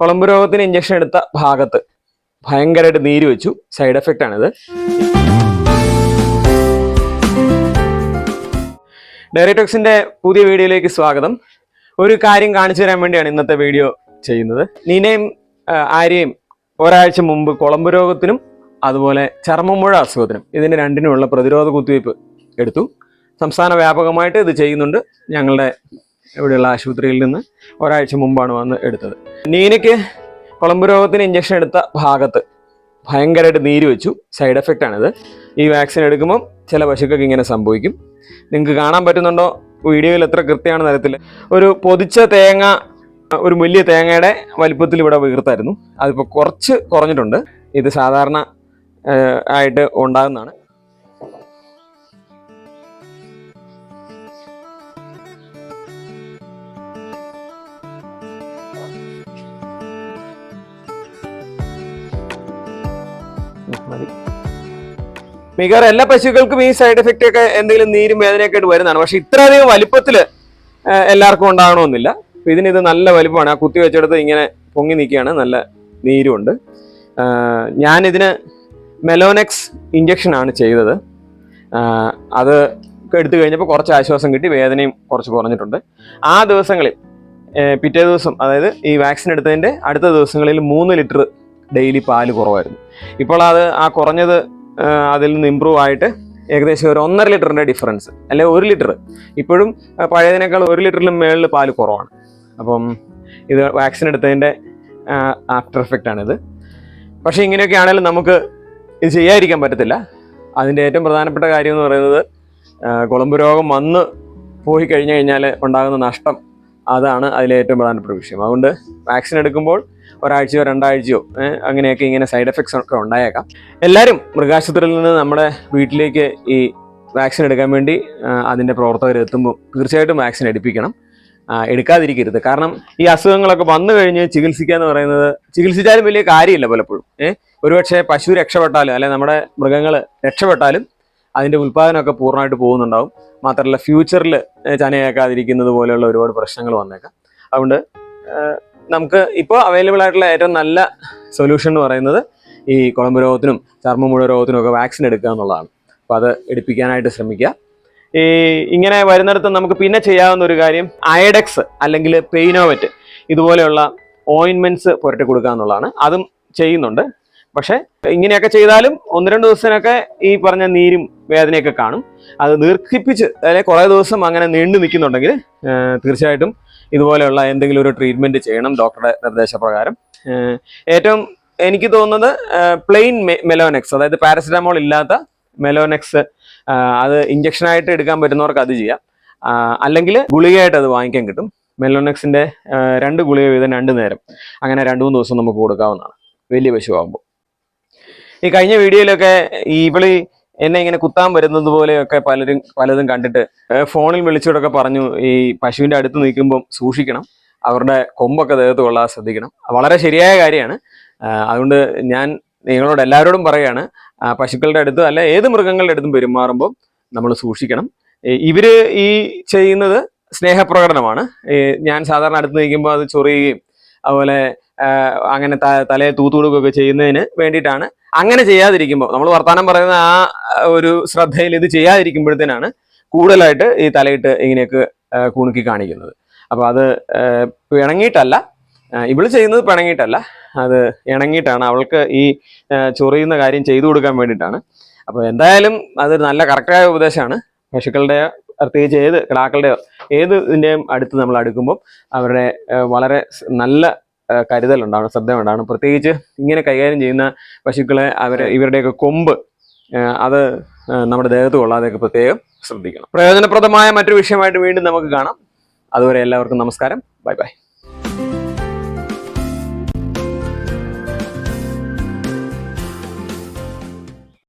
കുളമ്പ് രോഗത്തിന് ഇഞ്ചക്ഷൻ എടുത്ത ഭാഗത്ത് ഭയങ്കരമായിട്ട് നീര് വെച്ചു. സൈഡ് എഫക്റ്റ് ആണിത്. ഡയറക്ടോക്സിന്റെ പുതിയ വീഡിയോയിലേക്ക് സ്വാഗതം. ഒരു കാര്യം കാണിച്ചു തരാൻ വേണ്ടിയാണ് ഇന്നത്തെ വീഡിയോ ചെയ്യുന്നത്. നീനയും ആര്യയും ഒരാഴ്ച മുമ്പ് കുളമ്പ് രോഗത്തിനും അതുപോലെ ചർമ്മമുഴ അസുഖത്തിനും ഇതിന് രണ്ടിനുമുള്ള പ്രതിരോധ കുത്തിവയ്പ് എടുത്തു. സംസ്ഥാന വ്യാപകമായിട്ട് ഇത് ചെയ്യുന്നുണ്ട് ഞങ്ങളുടെ ഇവിടെയുള്ള ആശുപത്രിയിൽ നിന്ന് ഒരാഴ്ച മുമ്പാണ് വന്ന് എടുത്തത്. നീനയ്ക്ക് കുളമ്പ് രോഗത്തിന് ഇഞ്ചക്ഷൻ എടുത്ത ഭാഗത്ത് ഭയങ്കരമായിട്ട് നീര് വെച്ചു. സൈഡ് എഫക്റ്റ് ആണിത്. ഈ വാക്സിൻ എടുക്കുമ്പം ചില പശുക്കൾക്ക് ഇങ്ങനെ സംഭവിക്കും. നിങ്ങൾക്ക് കാണാൻ പറ്റുന്നുണ്ടോ? വീഡിയോയിൽ എത്ര കൃത്യമാണ് തരത്തിൽ. ഒരു പൊതിച്ച തേങ്ങ ഒരു വലിയ തേങ്ങയുടെ വലിപ്പത്തിൽ ഇവിടെ വീർത്തായിരുന്നു. അതിപ്പോൾ കുറച്ച് കുറഞ്ഞിട്ടുണ്ട്. ഇത് സാധാരണ ആയിട്ട് ഉണ്ടാകുന്നതാണ്. മതി. മിക്കവാറും എല്ലാ പശുക്കൾക്കും ഈ സൈഡ് എഫക്റ്റ് ഒക്കെ എന്തെങ്കിലും നീരും വേദനയൊക്കെ ആയിട്ട് വരുന്നതാണ്. പക്ഷെ ഇത്രയധികം വലിപ്പത്തിൽ എല്ലാവർക്കും ഉണ്ടാകണമെന്നില്ല. ഇതിന് ഇത് നല്ല വലിപ്പമാണ്. ആ കുത്തി വെച്ചെടുത്ത് ഇങ്ങനെ പൊങ്ങി നിൽക്കുകയാണ്. നല്ല നീരുമുണ്ട്. ഞാനിതിന് മെലോനെക്സ് ഇഞ്ചക്ഷൻ ആണ് ചെയ്തത്. അത് എടുത്തു കഴിഞ്ഞപ്പോൾ കുറച്ച് ആശ്വാസം കിട്ടി. വേദനയും കുറച്ച് കുറഞ്ഞിട്ടുണ്ട്. ആ ദിവസങ്ങളിൽ പിറ്റേ ദിവസം അതായത് ഈ വാക്സിൻ എടുത്തതിന്റെ അടുത്ത ദിവസങ്ങളിൽ മൂന്ന് ലിറ്റർ ഡെയിലി പാൽ കുറവായിരുന്നു. ഇപ്പോൾ അത് ആ കുറഞ്ഞത് അതിൽ നിന്ന് ഇമ്പ്രൂവ് ആയിട്ട് ഏകദേശം ഒരു ഒന്നര ലിറ്ററിന്റെ ഡിഫറൻസ് അല്ലെ ഒരു ലിറ്റർ ഇപ്പോഴും പഴയതിനേക്കാൾ ഒരു ലിറ്ററിലും മേളിൽ പാൽ കുറവാണ്. അപ്പം ഇത് വാക്സിൻ എടുത്തതിന്റെ ആഫ്റ്റർ എഫക്റ്റ് ആണിത്. പക്ഷേ ഇങ്ങനെയൊക്കെ ആണെങ്കിലും നമുക്ക് ഇത് ചെയ്യാതിരിക്കാൻ പറ്റത്തില്ല. അതിന്റെ ഏറ്റവും പ്രധാനപ്പെട്ട കാര്യം എന്ന് പറയുന്നത് കുളമ്പ് രോഗം വന്ന് പോയി കഴിഞ്ഞു കഴിഞ്ഞാൽ ഉണ്ടാകുന്ന നഷ്ടം അതാണ് അതിലെ ഏറ്റവും പ്രധാനപ്പെട്ട വിഷയം. അതുകൊണ്ട് വാക്സിൻ എടുക്കുമ്പോൾ ഒരാഴ്ചയോ രണ്ടാഴ്ചയോ അങ്ങനെയൊക്കെ ഇങ്ങനെ സൈഡ് എഫക്ട്സ് ഒക്കെ ഉണ്ടായേക്കാം. എല്ലാവരും മൃഗാശുപത്രിയിൽ നിന്ന് നമ്മുടെ വീട്ടിലേക്ക് ഈ വാക്സിൻ എടുക്കാൻ വേണ്ടി അതിന്റെ പ്രവർത്തകർ എത്തുമ്പോൾ തീർച്ചയായിട്ടും വാക്സിൻ എടുപ്പിക്കണം. എടുക്കാതിരിക്കരുത്. കാരണം ഈ അസുഖങ്ങളൊക്കെ വന്നു കഴിഞ്ഞ് ചികിത്സിക്കുക എന്ന് പറയുന്നത് ചികിത്സിച്ചാലും വലിയ കാര്യമില്ല പലപ്പോഴും ഏഹ് ഒരുപക്ഷെ പശു രക്ഷപ്പെട്ടാലും അല്ലെ നമ്മുടെ മൃഗങ്ങൾ രക്ഷപ്പെട്ടാലും അതിന്റെ ഉൽപ്പാദനമൊക്കെ പൂർണമായിട്ട് പോകുന്നുണ്ടാവും. മാത്രമല്ല ഫ്യൂച്ചറിൽ ചനയേക്കാതിരിക്കുന്നത് പോലെയുള്ള ഒരുപാട് പ്രശ്നങ്ങൾ വന്നേക്കാം. അതുകൊണ്ട് നമുക്ക് ഇപ്പോൾ അവൈലബിൾ ആയിട്ടുള്ള ഏറ്റവും നല്ല സൊല്യൂഷൻ എന്ന് പറയുന്നത് ഈ കുളമ്പ് രോഗത്തിനും ചർമ്മമുഴ രോഗത്തിനും ഒക്കെ വാക്സിൻ എടുക്കുക എന്നുള്ളതാണ്. അപ്പോൾ അത് എടുപ്പിക്കാനായിട്ട് ശ്രമിക്കുക. ഈ ഇങ്ങനെ വരുന്നിടത്ത് നമുക്ക് പിന്നെ ചെയ്യാവുന്ന ഒരു കാര്യം അയഡെക്സ് അല്ലെങ്കിൽ പെയിനോവറ്റ് ഇതുപോലെയുള്ള ഓയിൻമെന്റ്സ് പുരട്ടി കൊടുക്കുക എന്നുള്ളതാണ്. അതും ചെയ്യുന്നുണ്ട്. പക്ഷേ ഇങ്ങനെയൊക്കെ ചെയ്താലും ഒന്ന് രണ്ട് ദിവസത്തിനൊക്കെ ഈ പറഞ്ഞ നീരും വേദനയൊക്കെ കാണും. അത് ദീർഘിപ്പിച്ച് അതായത് കുറേ ദിവസം അങ്ങനെ നീണ്ടു നിൽക്കുന്നുണ്ടെങ്കിൽ തീർച്ചയായിട്ടും ഇതുപോലെയുള്ള എന്തെങ്കിലും ഒരു ട്രീറ്റ്മെന്റ് ചെയ്യണം ഡോക്ടറുടെ നിർദ്ദേശപ്രകാരം. ഏറ്റവും എനിക്ക് തോന്നുന്നത് പ്ലെയിൻ മെലോനെക്സ് അതായത് പാരസിറ്റമോൾ ഇല്ലാത്ത മെലോനെക്സ് അത് ഇഞ്ചക്ഷനായിട്ട് എടുക്കാൻ പറ്റുന്നവർക്ക് അത് ചെയ്യാം. അല്ലെങ്കിൽ ഗുളികയായിട്ട് അത് വാങ്ങിക്കാൻ കിട്ടും. മെലോനെക്സിന്റെ രണ്ട് ഗുളിക വീതം രണ്ട് നേരം. അങ്ങനെ രണ്ട് മൂന്ന് ദിവസം നമുക്ക് കൊടുക്കാവുന്നതാണ്. വലിയ പശു ആകുമ്പോൾ ഈ കഴിഞ്ഞ വീഡിയോയിലൊക്കെ ഈ ഇവളി എന്നെ ഇങ്ങനെ കുത്താൻ വരുന്നത് പോലെയൊക്കെ പലരും പലതും കണ്ടിട്ട് ഫോണിൽ വിളിച്ചോടൊക്കെ പറഞ്ഞു ഈ പശുവിന്റെ അടുത്ത് നിൽക്കുമ്പം സൂക്ഷിക്കണം. അവരുടെ കൊമ്പൊക്കെ ദേഹത്ത് കൊള്ളാതെ ശ്രദ്ധിക്കണം. വളരെ ശരിയായ കാര്യമാണ്. അതുകൊണ്ട് ഞാൻ നിങ്ങളോട് എല്ലാവരോടും പറയുകയാണ് ആ പശുക്കളുടെ അടുത്ത് അല്ല ഏത് മൃഗങ്ങളുടെ അടുത്തും പെരുമാറുമ്പോൾ നമ്മൾ സൂക്ഷിക്കണം. ഇവർ ഈ ചെയ്യുന്നത് സ്നേഹപ്രകടനമാണ്. ഞാൻ സാധാരണ അടുത്ത് നിൽക്കുമ്പോൾ അത് ചൊറിയുകയും അതുപോലെ അങ്ങനെ തലയെ തൂത്തുകൊടുക്കുകയൊക്കെ ചെയ്യുന്നതിന് വേണ്ടിയിട്ടാണ്. അങ്ങനെ ചെയ്യാതിരിക്കുമ്പോൾ നമ്മൾ വർത്തമാനം പറയുന്ന ആ ഒരു ശ്രദ്ധയിൽ ഇത് ചെയ്യാതിരിക്കുമ്പോഴത്തേനാണ് കൂടുതലായിട്ട് ഈ തലയിട്ട് ഇങ്ങനെയൊക്കെ കുണുക്കി കാണിക്കുന്നത്. അപ്പോൾ അത് ഇണങ്ങിയിട്ടല്ല ഇവൾ ചെയ്യുന്നത് പിണങ്ങിയിട്ടല്ല. അത് ഇണങ്ങിയിട്ടാണ് അവൾക്ക് ഈ ചൊറിയുന്ന കാര്യം ചെയ്തു കൊടുക്കാൻ വേണ്ടിയിട്ടാണ്. അപ്പോൾ എന്തായാലും അത് നല്ല കറക്റ്റായ ഉപദേശമാണ്. പശുക്കളുടെ പ്രത്യേകിച്ച് ഏത് കിടാക്കളുടെയോ ഏത് ഇതിന്റെയും അടുത്ത് നമ്മൾ അടുക്കുമ്പോൾ അവരുടെ വളരെ നല്ല ആ, ശ്രദ്ധ ഉണ്ടാവണം പ്രത്യേകിച്ച് ഇങ്ങനെ കൈകാര്യം ചെയ്യുന്ന പശുക്കളെ അവരെ ഇവരുടെയൊക്കെ കൊമ്പ് അത് നമ്മുടെ ദേഹത്ത് കൊള്ളാതെയൊക്കെ പ്രത്യേകം ശ്രദ്ധിക്കണം. പ്രയോജനപ്രദമായ മറ്റൊരു വിഷയമായിട്ട് വീണ്ടും നമുക്ക് കാണാം. അതുവരെ എല്ലാവർക്കും നമസ്കാരം. Bye bye.